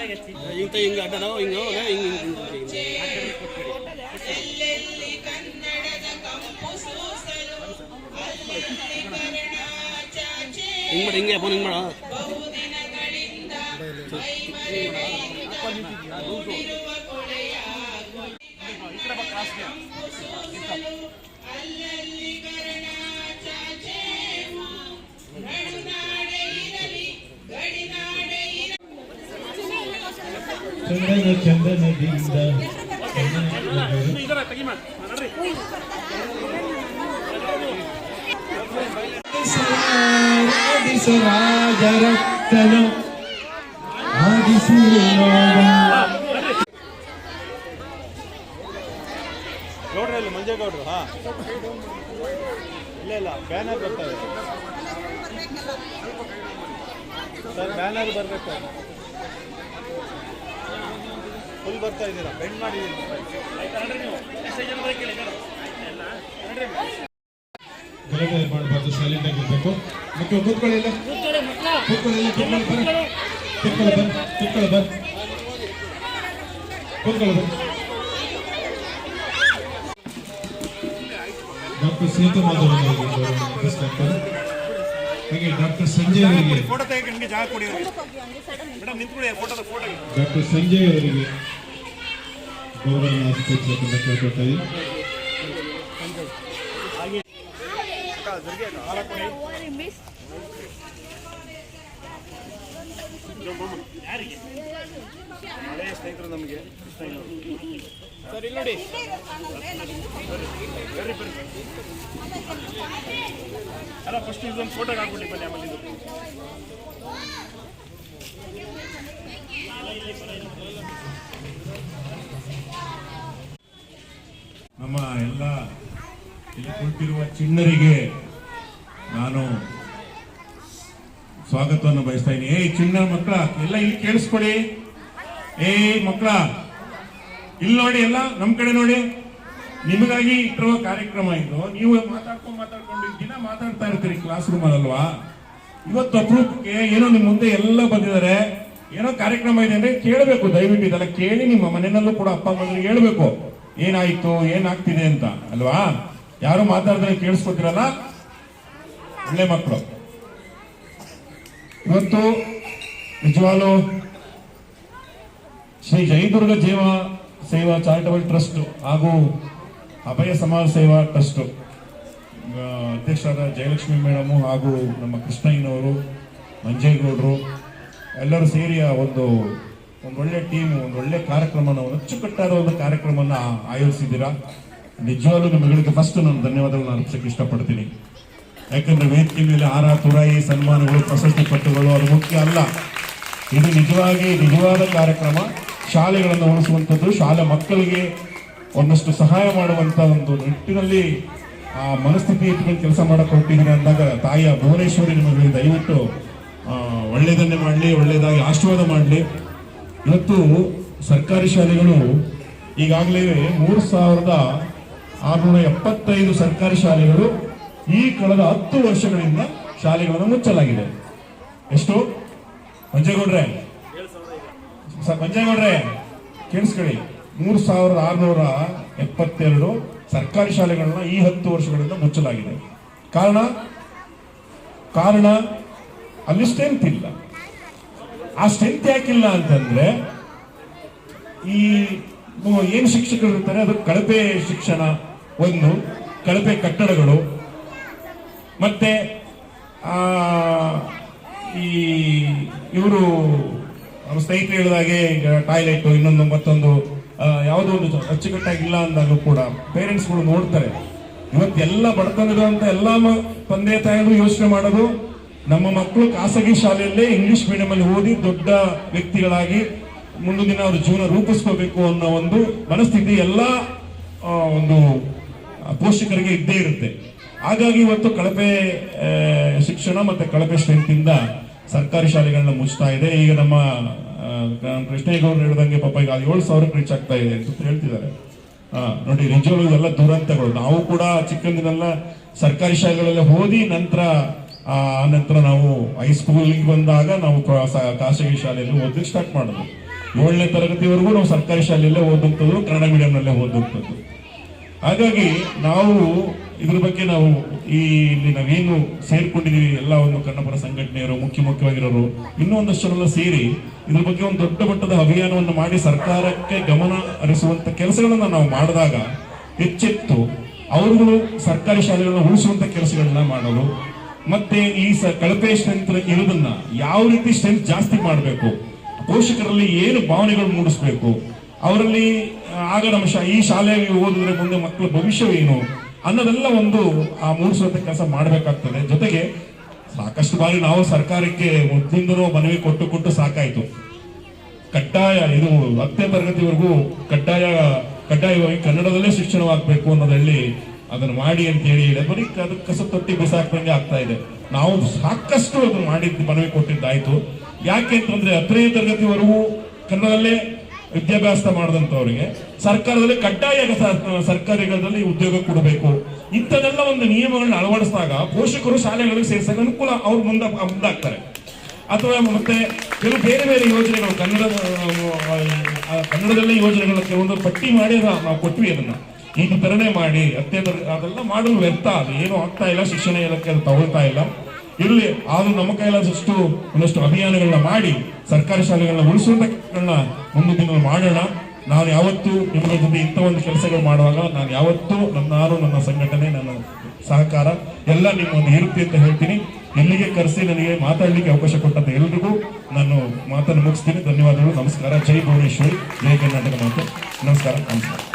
ಹಿಂಗೆ ಹಿಂಗ ಹಿಂಗೆ ಹಿಂಗ ಹಿಂಗ್ ಮಾಡಿ ಹಿಂಗೆ ಫೋನ್ ಹಿಂಗ್ ಮಾಡ ಚಂದನ ಚಂದನದಿಂದ ರಾಜರಕ್ತನ ಆದಿಸಿ ಗೌಡ್ರ ಇಲ್ಲಿ ಮಂಜೇಗೌಡ್ರು ಹಾ. ಇಲ್ಲ ಇಲ್ಲ ಬ್ಯಾನರ್ ಬರ್ತಾ ಸರ್ ಬ್ಯಾನರ್ ಬರಬೇಕು. ಫುಲ್ ಬರ್ತಾ ಇದ್ದೀರಾ? ಬೆಂಡ್ ಮಾಡಿದ್ದೀನಿ ಗಲಾಟೆ ಮಾಡಬಾರ್ದು ಸೈಲೆಂಟ್ ಆಗಿರ್ಬೇಕು ಮಕ್ಕಳು ಕೂತ್ಕೊಳ್ಳಿ ಇಲ್ಲ. ಕೂತ್ಕೊಳ್ಳಿ ಇಲ್ಲ ಕೂತ್ಕೊಳ್ಳಿ ಬರ ಕೂತ್ಕೊಳ್ಳಿ ಬರ ಕೂತ್ಕೊಳ್ಳಿ ಬರ ಕೂತ್ಕೊಳ್ಳಿ ಬರ ಡಾಕ್ಟರ್ ಸೇತು ಮಾಧವ್ ಹಾಗೆ ಡಾಕ್ಟರ್ ಸಂಜಯ್ ಅವರಿಗೆ ಡಾಕ್ಟರ್ ಸಂಜಯ್ ಅವರಿಗೆ ಹಳೆಯ ಸ್ನೇಹಿತರು ನಮಗೆ ಸರ್ ಇಲ್ಲಿ ನೋಡಿ ಅಲ್ಲ ಫಸ್ಟ್ ಇದೊಂದು ಫೋಟೋಗೆ ಹಾಕ್ಬಿಡಿ ಬನ್ನಿ ಆಮೇಲೆ ನಮ್ಮ ಎಲ್ಲ ಇಲ್ಲಿ ಕುಳಿತಿರುವ ಚಿಣ್ಣರಿಗೆ ನಾನು ಸ್ವಾಗತವನ್ನು ಬಯಸ್ತಾ ಇದ್ದೀನಿ. ಏ ಚಿನ್ನ ಮಕ್ಕಳ, ಎಲ್ಲ ಇಲ್ಲಿ ಕೇಳಿಸ್ಕೊಡಿ. ಏ ಮಕ್ಕಳ, ಇಲ್ಲಿ ನೋಡಿ ಎಲ್ಲ, ನಮ್ ಕಡೆ ನೋಡಿ. ನಿಮಗಾಗಿ ಇಟ್ಟಿರುವ ಕಾರ್ಯಕ್ರಮ ಇದು. ನೀವು ಮಾತಾಡ್ಕೊಂಡು ಮಾತಾಡ್ಕೊಂಡು ದಿನ ಮಾತಾಡ್ತಾ ಇರ್ತೀರಿ ಕ್ಲಾಸ್ ರೂಮ್ ಅಲ್ವಾ? ಇವತ್ತು ಅಪರೂಪಕ್ಕೆ ಏನೋ ನಿಮ್ ಮುಂದೆ ಎಲ್ಲ ಬಂದಿದ್ದಾರೆ. ಏನೋ ಕಾರ್ಯಕ್ರಮ ಇದೆ ಅಂದ್ರೆ ಕೇಳಬೇಕು, ದಯವಿಟ್ಟು ಇದೆಲ್ಲ ಕೇಳಿ ನಿಮ್ಮ ಮನೆಯಲ್ಲೂ ಕೂಡ ಅಪ್ಪ ಅಮ್ಮನಿಗೆ ಹೇಳ್ಬೇಕು. ಏನಾಯ್ತು, ಏನಾಗ್ತಿದೆ ಅಂತ, ಅಲ್ವಾ? ಯಾರು ಮಾತಾಡಿದ್ರೆ ಕೇಳಿಸ್ಕೊತಿರಲ್ಲ? ಒಳ್ಳೆ ಮಕ್ಕಳು ಇವತ್ತು ನಿಜವಾಗ್ಲು ಶ್ರೀ ಜಯದುರ್ಗ ಜೀವ ಸೇವಾ ಚಾರಿಟಬಲ್ ಟ್ರಸ್ಟ್ ಹಾಗೂ ಅಭಯ ಸಮಾಜ ಸೇವಾ ಟ್ರಸ್ಟ್ ಅಧ್ಯಕ್ಷರಾದ ಜಯಲಕ್ಷ್ಮಿ ಮೇಡಮ್ ಹಾಗೂ ನಮ್ಮ ಕೃಷ್ಣಯ್ಯನವರು, ಮಂಜೇಗೌಡರು ಎಲ್ಲರೂ ಸೇರಿ ಒಂದು ಒಂದು ಒಳ್ಳೆ ಟೀಮ್ ಒಂದು ಒಳ್ಳೆ ಕಾರ್ಯಕ್ರಮನ ಅಚ್ಚುಕಟ್ಟಾದ ಒಂದು ಕಾರ್ಯಕ್ರಮವನ್ನು ಆಯೋಜಿಸಿದ್ದೀರಾ? ನಿಜವಾಗ್ಲೂ ನಿಮಗೆ ಫಸ್ಟ್ ನಾನು ಧನ್ಯವಾದಗಳನ್ನು ಅರ್ಪಿಸಕ್ಕೆ ಇಷ್ಟಪಡ್ತೀನಿ. ಯಾಕಂದ್ರೆ ವೇದಿಕೆ ಮೇಲೆ ಆರ ತುರಾಯಿ, ಸನ್ಮಾನಗಳು, ಪ್ರಶಸ್ತಿ ಪಟ್ಟುಗಳು, ಅದು ಮುಖ್ಯ ಅಲ್ಲ. ಇದು ನಿಜವಾಗಿ ನಿಜವಾದ ಕಾರ್ಯಕ್ರಮ. ಶಾಲೆಗಳನ್ನು ಉಳಿಸುವಂಥದ್ದು, ಶಾಲೆ ಮಕ್ಕಳಿಗೆ ಒಂದಷ್ಟು ಸಹಾಯ ಮಾಡುವಂಥ ಒಂದು ನಿಟ್ಟಿನಲ್ಲಿ ಆ ಮನಸ್ಥಿತಿ ಇಟ್ಕೊಂಡು ಕೆಲಸ ಮಾಡಕ್ಕೆ ಹೊರಟಿದ್ದೀನಿ ಅಂದಾಗ ತಾಯಿಯ ಭುವನೇಶ್ವರಿ ನಿಮಗೆ ದಯವಿಟ್ಟು ಒಳ್ಳೆಯದನ್ನೇ ಮಾಡಲಿ ಒಳ್ಳೆಯದಾಗಿ ಆಶೀರ್ವಾದ ಮಾಡಲಿ. ಇವತ್ತು ಸರ್ಕಾರಿ ಶಾಲೆಗಳು ಈಗಾಗಲೇ ಮೂರು ಸಾವಿರದ ಆರುನೂರ ಎಪ್ಪತ್ತೈದು ಸರ್ಕಾರಿ ಶಾಲೆಗಳು ಈ ಕಳೆದ ಹತ್ತು ವರ್ಷಗಳಿಂದ ಶಾಲೆಗಳನ್ನು ಮುಚ್ಚಲಾಗಿದೆ. ಎಷ್ಟು? ಮಂಜೇಗೌಡ್ರೆ. ಮಂಜೇಗೌಡ್ರೆ, ಕೇಳಿಸ್ಕೊಳ್ಳಿ. ಮೂರು ಸಾವಿರದ ಆರುನೂರ ಎಪ್ಪತ್ತೆರಡು ಸರ್ಕಾರಿ ಶಾಲೆಗಳನ್ನ ಈ ಹತ್ತು ವರ್ಷಗಳಿಂದ ಮುಚ್ಚಲಾಗಿದೆ. ಕಾರಣ? ಕಾರಣ ಅಲ್ಲಿ ಸ್ಟ್ರೆಂತ್ ಇಲ್ಲ. ಆ ಸ್ಟ್ರೆಂತ್ ಯಾಕಿಲ್ಲ ಅಂತಂದ್ರೆ ಈ ಏನ್ ಶಿಕ್ಷಕರು ಇರ್ತಾರೆ ಅದು ಕಳಪೆ ಶಿಕ್ಷಣ ಒಂದು ಕಳಪೆ ಕಟ್ಟಡಗಳು ಮತ್ತೆ ಆ, ಈ ಇವರು ಸ್ನೇಹಿತರು ಹೇಳಿದಾಗೆ ಈಗ ಟಾಯ್ಲೆಟ್ ಇನ್ನೊಂದು ಮತ್ತೊಂದು ಯಾವುದೋ ಒಂದು ಅಚ್ಚುಕಟ್ಟಾಗಿಲ್ಲ ಅಂದಾಗಲೂ ಕೂಡ ಪೇರೆಂಟ್ಸ್ಗಳು ನೋಡ್ತಾರೆ. ಇವತ್ತೆಲ್ಲ ಬಡತನದಂತ ಎಲ್ಲ ತಂದೆ ತಾಯಿಗಳು ಯೋಚನೆ ಮಾಡೋದು ನಮ್ಮ ಮಕ್ಕಳು ಖಾಸಗಿ ಶಾಲೆಯಲ್ಲೇ ಇಂಗ್ಲಿಷ್ ಮೀಡಿಯಂ ಅಲ್ಲಿ ಓದಿ ದೊಡ್ಡ ವ್ಯಕ್ತಿಗಳಾಗಿ ಮುಂದಿನ ದಿನ ಅವ್ರ ಜೀವನ ರೂಪಿಸ್ಕೋಬೇಕು ಅನ್ನೋ ಒಂದು ಮನಸ್ಥಿತಿ ಎಲ್ಲ ಒಂದು ಪೋಷಕರಿಗೆ ಇದ್ದೇ ಇರುತ್ತೆ. ಹಾಗಾಗಿ ಇವತ್ತು ಕಳಪೆ ಶಿಕ್ಷಣ ಮತ್ತೆ ಕಳಪೆ ಸ್ಟ್ರೆಂತ್ ಇಂದ ಸರ್ಕಾರಿ ಶಾಲೆಗಳನ್ನ ಮುಚ್ತಾ ಇದೆ. ಈಗ ನಮ್ಮ ಕೃಷ್ಣೇಗೌಡರು ಹೇಳಿದಂಗೆ ಪಾಪ ಈಗ ಏಳು ಸಾವಿರಕ್ಕೆ ರೀಚ್ ಆಗ್ತಾ ಇದೆ ಅಂತ ಹೇಳ್ತಿದ್ದಾರೆ. ನೋಡಿ ನಿಜವಾಗ್ಲೂ ಇವೆಲ್ಲ ದುರಂತಗಳು. ನಾವು ಕೂಡ ಚಿಕ್ಕಂದಿನೆಲ್ಲ ಸರ್ಕಾರಿ ಶಾಲೆಗಳೆಲ್ಲ ಓದಿ ನಂತರ ಆ, ನಂತರ ನಾವು ಹೈಸ್ಕೂಲಿಗೆ ಬಂದಾಗ ನಾವು ಖಾಸಗಿ ಶಾಲೆಯಲ್ಲಿ ಓದಲಿಕ್ಕೆ ಸ್ಟಾರ್ಟ್ ಮಾಡೋದು ಏಳನೇ ತರಗತಿವರೆಗೂ ನಾವು ಸರ್ಕಾರಿ ಶಾಲೆಯಲ್ಲೇ ಓದುವಂಥದ್ದು ಕನ್ನಡ ಮೀಡಿಯಂನಲ್ಲೇ ಓದುವಂಥದ್ದು ಹಾಗಾಗಿ ನಾವು ಇದ್ರ ಬಗ್ಗೆ ನಾವು ಈ ಇಲ್ಲಿ ನಾವೇನು ಸೇರ್ಕೊಂಡಿದ್ದೀವಿ, ಎಲ್ಲ ಒಂದು ಕನ್ನಡಪರ ಸಂಘಟನೆಯರು, ಮುಖ್ಯ ಮುಖ್ಯವಾಗಿರೋರು, ಇನ್ನೂ ಒಂದಷ್ಟರೆಲ್ಲ ಸೇರಿ ಇದ್ರ ಬಗ್ಗೆ ಒಂದು ದೊಡ್ಡ ಮಟ್ಟದ ಅಭಿಯಾನವನ್ನು ಮಾಡಿ ಸರ್ಕಾರಕ್ಕೆ ಗಮನ ಹರಿಸುವಂತ ಕೆಲಸಗಳನ್ನ ನಾವು ಮಾಡಿದಾಗ ಹೆಚ್ಚೆತ್ತು, ಅವರುಗಳು ಸರ್ಕಾರಿ ಶಾಲೆಗಳನ್ನ ಉಳಿಸುವಂತ ಕೆಲಸಗಳನ್ನ ಮಾಡೋದು ಮತ್ತೆ ಈ ಕಳಪೆ ಸ್ಟ್ರೆಂತ್ ಇರೋದನ್ನ ಯಾವ ರೀತಿ ಸ್ಟ್ರೆಂತ್ ಜಾಸ್ತಿ ಮಾಡಬೇಕು? ಪೋಷಕರಲ್ಲಿ ಏನು ಭಾವನೆಗಳು ಮೂಡಿಸ್ಬೇಕು? ಅವರಲ್ಲಿ ಆಗ ನಮ್ಮ ಈ ಶಾಲೆಗೆ ಓದಿದ್ರೆ ಮುಂದೆ ಮಕ್ಕಳ ಭವಿಷ್ಯವೇನು ಅನ್ನೋದೆಲ್ಲ ಒಂದು, ಆ, ಮೂಡಿಸುವಂತ ಕೆಲಸ ಮಾಡಬೇಕಾಗ್ತದೆ. ಜೊತೆಗೆ ಸಾಕಷ್ಟು ಬಾರಿ ನಾವು ಸರ್ಕಾರಕ್ಕೆ ಮೊದಲಿಂದನೂ ಮನವಿ ಕೊಟ್ಟು ಕೊಟ್ಟು ಸಾಕಾಯ್ತು. ಕಡ್ಡಾಯ, ಇದು ಹತ್ತನೇ ತರಗತಿವರೆಗೂ ಕಡ್ಡಾಯ, ಕಡ್ಡಾಯವಾಗಿ ಕನ್ನಡದಲ್ಲೇ ಶಿಕ್ಷಣವಾಗಬೇಕು ಅನ್ನೋದ್ರಲ್ಲಿ ಅದನ್ನು ಮಾಡಿ ಅಂತ ಹೇಳಿ ಬರೀ ಅದು ಕಸ ತೊಟ್ಟಿ ಬಿಸಾಕ್ದಂಗೆ ಆಗ್ತಾ ಇದೆ. ನಾವು ಸಾಕಷ್ಟು ಅದನ್ನು ಮಾಡಿದ್ದು, ಮನವಿ ಕೊಟ್ಟಿದ್ದಾಯ್ತು. ಯಾಕೆ ಅಂತಂದ್ರೆ, ಹತ್ತನೇ ತರಗತಿವರೆಗೂ ಕನ್ನಡದಲ್ಲೇ ವಿದ್ಯಾಭ್ಯಾಸ ಮಾಡಿದಂಥವ್ರಿಗೆ, ಸರ್ಕಾರದಲ್ಲಿ ಕಡ್ಡಾಯ ಸರ್ಕಾರಿಗಳಲ್ಲಿ ಉದ್ಯೋಗ ಕೊಡಬೇಕು. ಇಂಥದೆಲ್ಲ ಒಂದು ನಿಯಮಗಳನ್ನ ಅಳವಡಿಸಿದಾಗ ಪೋಷಕರು ಶಾಲೆಗಳಿಗೆ ಸೇರಿಸಾಗ ಅನುಕೂಲ ಅವ್ರು ಮುಂದೆ, ಮುಂದಾಗ್ತಾರೆ. ಅಥವಾ ಮತ್ತೆ ಕೆಲವು ಬೇರೆ ಬೇರೆ ಯೋಜನೆಗಳು ಕನ್ನಡ ಕನ್ನಡದಲ್ಲೇ ಯೋಜನೆಗಳ ಕೆಲವೊಂದು ಪಟ್ಟಿ ಮಾಡಿ ನಾವು ಕೊಟ್ವಿ ಅದನ್ನ. ಈ ತರನೇ ಮಾಡಿ, ಅತ್ಯಂತ ಅದೆಲ್ಲ ಮಾಡಲು ವ್ಯರ್ಥ. ಅದು ಏನು ಆಗ್ತಾ ಇಲ್ಲ, ಶಿಕ್ಷಣ ಇಲಾಖೆ ಅದು ತಗೊಳ್ತಾ ಇಲ್ಲ. ಇರಲಿ, ಆದ್ರೂ ನಮ್ಮ ಕೈಲಾದಷ್ಟು, ಒಂದಷ್ಟು ಅಭಿಯಾನಗಳನ್ನ ಮಾಡಿ, ಸರ್ಕಾರಿ ಶಾಲೆಗಳನ್ನ ಉಳಿಸುವಂತ ಒಂದು ದಿನದಲ್ಲಿ ಮಾಡೋಣ. ನಾನು ಯಾವತ್ತೂ ನಿಮ್ಮ ಜೊತೆ ಇಂಥ ಒಂದು ಕೆಲಸಗಳು ಮಾಡುವಾಗ, ನಾನು ಯಾವತ್ತೂ ನನ್ನಾರು ನಾನು ನನ್ನ ಸಂಘಟನೆ, ನನ್ನ ಸಹಕಾರ, ಎಲ್ಲ ನಿಮ್ಮ ಒಂದು ಇರುತ್ತೆ ಅಂತ ಹೇಳ್ತೀನಿ. ಎಲ್ಲಿಗೆ ಕರೆಸಿ ನನಗೆ ಮಾತಾಡಲಿಕ್ಕೆ ಅವಕಾಶ ಕೊಟ್ಟಂತ ಎಲ್ರಿಗೂ ನಾನು ಮಾತನ್ನು ಮುಗಿಸ್ತೀನಿ. ಧನ್ಯವಾದಗಳು, ನಮಸ್ಕಾರ. ಜೈ ಭುವನೇಶ್ವರಿ, ಜೈ ಕರ್ನಾಟಕ ಮಾತು. ನಮಸ್ಕಾರ ನಮಸ್ಕಾರ.